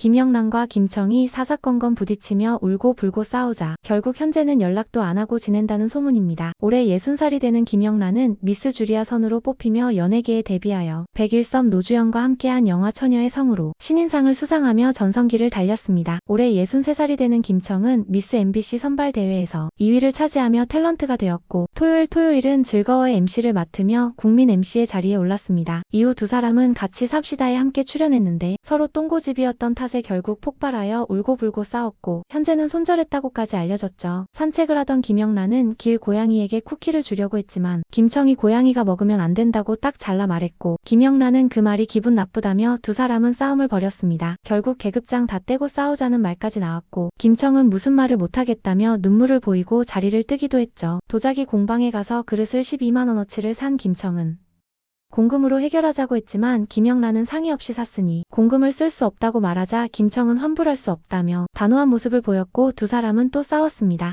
김영란과 김청이 사사건건 부딪히며 울고 불고 싸우자 결국 현재는 연락도 안 하고 지낸다는 소문입니다. 올해 60살이 되는 김영란은 미스 주리아 선으로 뽑히며 연예계에 데뷔하여 백일섭 노주현과 함께한 영화 처녀의 성으로 신인상을 수상하며 전성기를 달렸습니다. 올해 63살이 되는 김청은 미스 MBC 선발 대회에서 2위를 차지하며 탤런트가 되었고 토요일 토요일은 즐거워의 MC를 맡으며 국민 MC의 자리에 올랐습니다. 이후 두 사람은 같이 삽시다에 함께 출연했는데 서로 똥고집이었던 탓에 결국 폭발하여 울고불고 싸웠고 현재는 손절했다고까지 알려졌죠. 산책을 하던 김영란은 길 고양이에게 쿠키를 주려고 했지만 김청이 고양이가 먹으면 안 된다고 딱 잘라 말했고 김영란은 그 말이 기분 나쁘다며 두 사람은 싸움을 벌였습니다. 결국 계급장 다 떼고 싸우자는 말까지 나왔고 김청은 무슨 말을 못하겠다며 눈물을 보이고 자리를 뜨기도 했죠. 도자기 공방에 가서 그릇을 12만원어치를 산 김청은 공금으로 해결하자고 했지만 김영란은 상의 없이 샀으니 공금을 쓸 수 없다고 말하자 김청은 환불할 수 없다며 단호한 모습을 보였고 두 사람은 또 싸웠습니다.